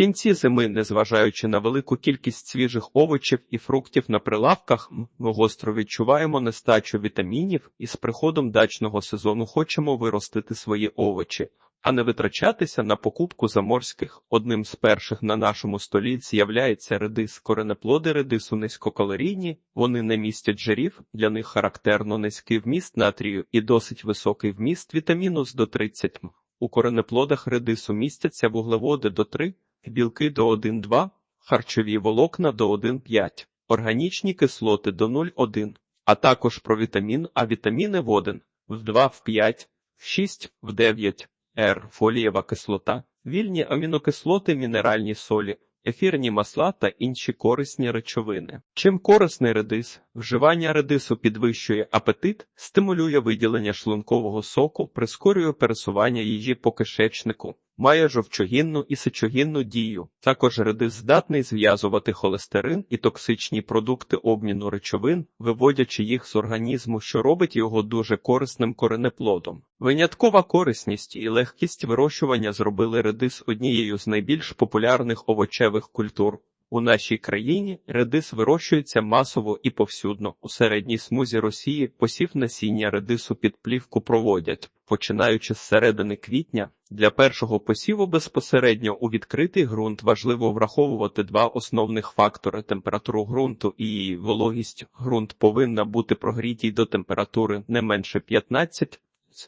кінці зими, незважаючи на велику кількість свіжих овочів і фруктів на прилавках, ми гостро відчуваємо нестачу вітамінів і з приходом дачного сезону хочемо виростити свої овочі, а не витрачатися на покупку заморських. Одним з перших на нашому столі з'являється редис. Коренеплоди редису низькокалорійні, вони не містять жирів, для них характерно низький вміст натрію і досить високий вміст вітаміну з до 30 м. У коренеплодах редису містяться вуглеводи до 3, білки до 1,2, харчові волокна до 1,5, органічні кислоти до 0,1, а також провітамін А вітаміни в 1, в 2, в 5, в 6, в 9, Р, фолієва кислота, вільні амінокислоти, мінеральні солі, ефірні масла та інші корисні речовини. Чим корисний редис? Вживання редису підвищує апетит, стимулює виділення шлункового соку, прискорює пересування їжі по кишечнику, має жовчогінну і сечогінну дію. Також редис здатний зв'язувати холестерин і токсичні продукти обміну речовин, виводячи їх з організму, що робить його дуже корисним коренеплодом. Виняткова корисність і легкість вирощування зробили редис однією з найбільш популярних овочевих культур. У нашій країні редис вирощується масово і повсюдно. У середній смузі Росії посів насіння редису під плівку проводять, починаючи з середини квітня. Для першого посіву безпосередньо у відкритий ґрунт важливо враховувати два основних фактори: температуру ґрунту і її вологість. Ґрунт повинна бути прогрітій до температури не менше 15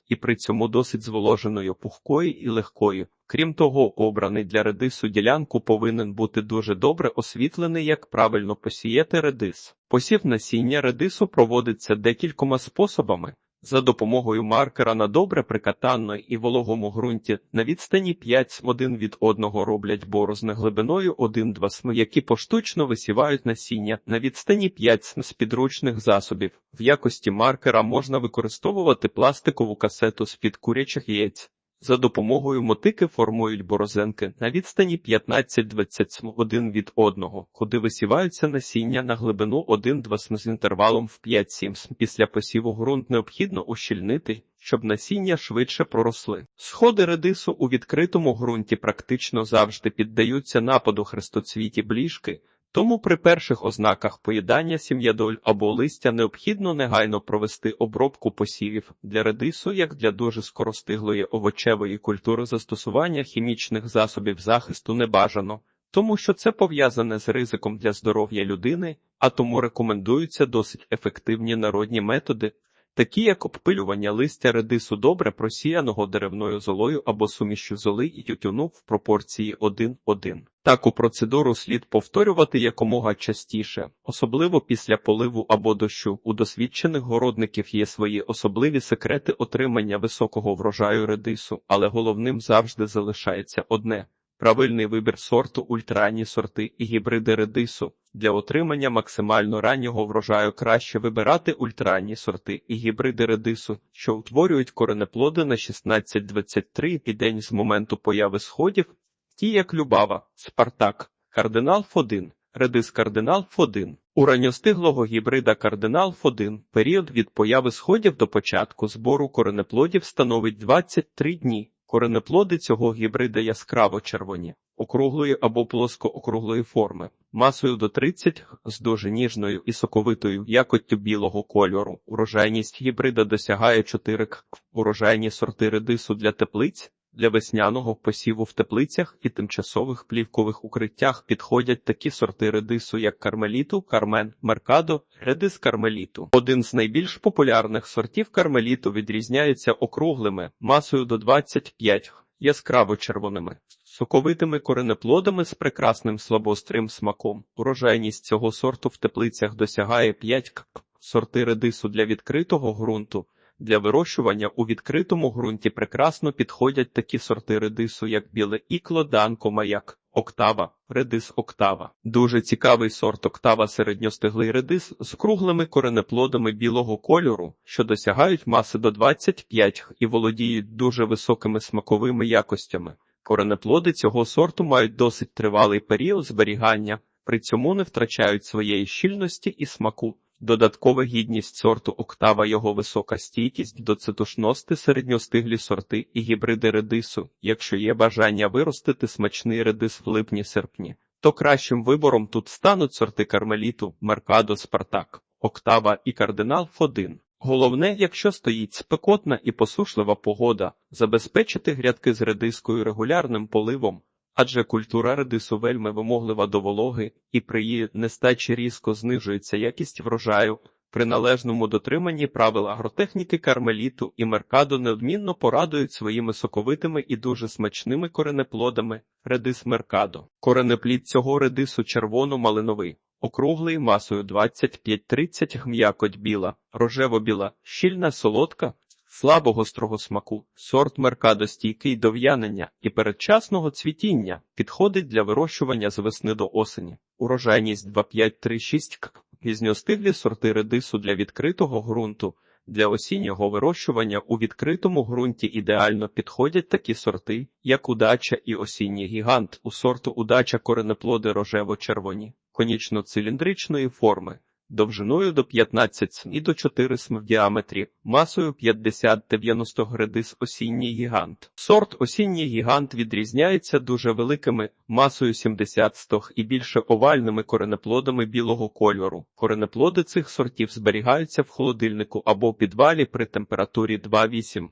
і при цьому досить зволоженою, пухкою і легкою. Крім того, обраний для редису ділянку повинен бути дуже добре освітлений, як правильно посіяти редис. Посів насіння редису проводиться декількома способами. За допомогою маркера на добре прикатанної і вологому ґрунті на відстані 5 см один від одного роблять борозни глибиною 1-2 см, які поштучно висівають насіння на відстані 5 см з підручних засобів. В якості маркера можна використовувати пластикову касету з-під курячих яєць. За допомогою мотики формують борозенки на відстані 15-20 см один від одного, куди висіваються насіння на глибину 1-2 см з інтервалом в 5-7 см. Після посіву ґрунт необхідно ущільнити, щоб насіння швидше проросли. Сходи редису у відкритому ґрунті практично завжди піддаються нападу хрестоцвіті бліжки, тому при перших ознаках поїдання сім'ядоль або листя необхідно негайно провести обробку посівів для редису, як для дуже скоростиглої овочевої культури застосування хімічних засобів захисту не бажано, тому що це пов'язане з ризиком для здоров'я людини, а тому рекомендуються досить ефективні народні методи. Такі як обпилювання листя редису добре просіяного деревною золою або сумішю золи і тютюну в пропорції 1-1. Таку процедуру слід повторювати якомога частіше, особливо після поливу або дощу. У досвідчених городників є свої особливі секрети отримання високого врожаю редису, але головним завжди залишається одне. Правильний вибір сорту, ультраранні сорти і гібриди редису. Для отримання максимально раннього врожаю краще вибирати ультраранні сорти і гібриди редису, що утворюють коренеплоди на 16-23 і день з моменту появи сходів, ті як Любава, Спартак, Кардинал Ф1, редис Кардинал Ф1. У ранньостиглого гібрида Кардинал Ф1 період від появи сходів до початку збору коренеплодів становить 23 дні. Коренеплоди цього гібрида яскраво червоні, округлої або плоско-округлої форми, масою до 30 з дуже ніжною і соковитою якоттю білого кольору. Урожайність гібрида досягає 4 к. Урожайні сорти редису для теплиць. Для весняного посіву в теплицях і тимчасових плівкових укриттях підходять такі сорти редису, як кармеліту, кармен, меркадо, редис кармеліту. Один з найбільш популярних сортів кармеліту відрізняється округлими, масою до 25, яскраво червоними, соковитими коренеплодами з прекрасним слабострим смаком. Урожайність цього сорту в теплицях досягає 5 к. Сорти редису для відкритого ґрунту. Для вирощування у відкритому ґрунті прекрасно підходять такі сорти редису, як біле ікло, данко, маяк, октава, редис октава. Дуже цікавий сорт октава середньостиглий редис з круглими коренеплодами білого кольору, що досягають маси до 25 і володіють дуже високими смаковими якостями. Коренеплоди цього сорту мають досить тривалий період зберігання, при цьому не втрачають своєї щільності і смаку. Додаткова гідність сорту Октава його висока стійкість до цитушності середньостиглі сорти і гібриди редису. Якщо є бажання виростити смачний редис в липні-серпні, то кращим вибором тут стануть сорти кармеліту, Меркадо, Спартак, Октава і Кардинал Ф1. Головне, якщо стоїть спекотна і посушлива погода, забезпечити грядки з редискою регулярним поливом, адже культура редису вельми вимоглива до вологи, і при її нестачі різко знижується якість врожаю. При належному дотриманні правил агротехніки кармеліту і меркадо неодмінно порадують своїми соковитими і дуже смачними коренеплодами редис меркадо. Коренеплід цього редису червоно-малиновий, округлий масою 25-30 м'якоть біла, рожево-біла, щільна солодка, слабо гострого смаку, сорт меркадо стійкий до в'янення і передчасного цвітіння, підходить для вирощування з весни до осені. Урожайність 2,5-3,6 к. Пізньостиглі сорти редису для відкритого ґрунту. Для осіннього вирощування у відкритому ґрунті ідеально підходять такі сорти, як удача і осінній гігант. У сорту удача коренеплоди рожево-червоні, конічно-циліндричної форми, довжиною до 15 см і до 4 см в діаметрі, масою 50-90 градис осінній гігант. Сорт осінній гігант відрізняється дуже великими масою 70 стог і більше овальними коренеплодами білого кольору. Коренеплоди цих сортів зберігаються в холодильнику або в підвалі при температурі 2,8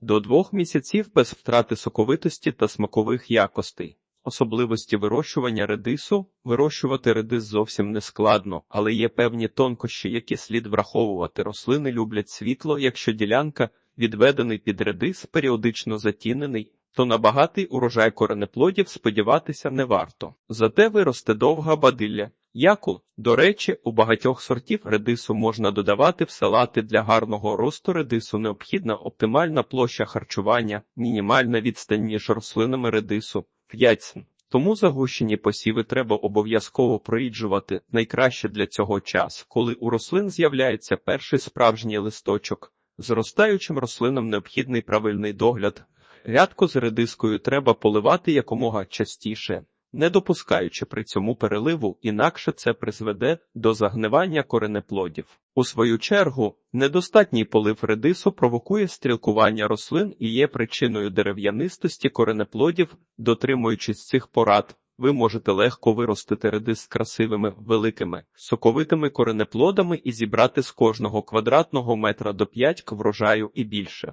до 2 місяців без втрати соковитості та смакових якостей. Особливості вирощування редису вирощувати редис зовсім не складно, але є певні тонкощі, які слід враховувати. Рослини люблять світло, якщо ділянка відведений під редис, періодично затінений, то на багатий урожай коренеплодів сподіватися не варто. Зате виросте довга бадилля. Яку, до речі, у багатьох сортів редису можна додавати в салати для гарного росту редису необхідна оптимальна площа харчування, мінімальна відстань між рослинами редису. 5. Тому загущені посіви треба обов'язково проїджувати найкраще для цього час, коли у рослин з'являється перший справжній листочок. Зростаючим рослинам необхідний правильний догляд. Рядку з редискою треба поливати якомога частіше, не допускаючи при цьому переливу, інакше це призведе до загнивання коренеплодів. У свою чергу, недостатній полив редису провокує стрілкування рослин і є причиною дерев'янистості коренеплодів, дотримуючись цих порад. Ви можете легко виростити редис з красивими, великими, соковитими коренеплодами і зібрати з кожного квадратного метра до 5 к врожаю і більше.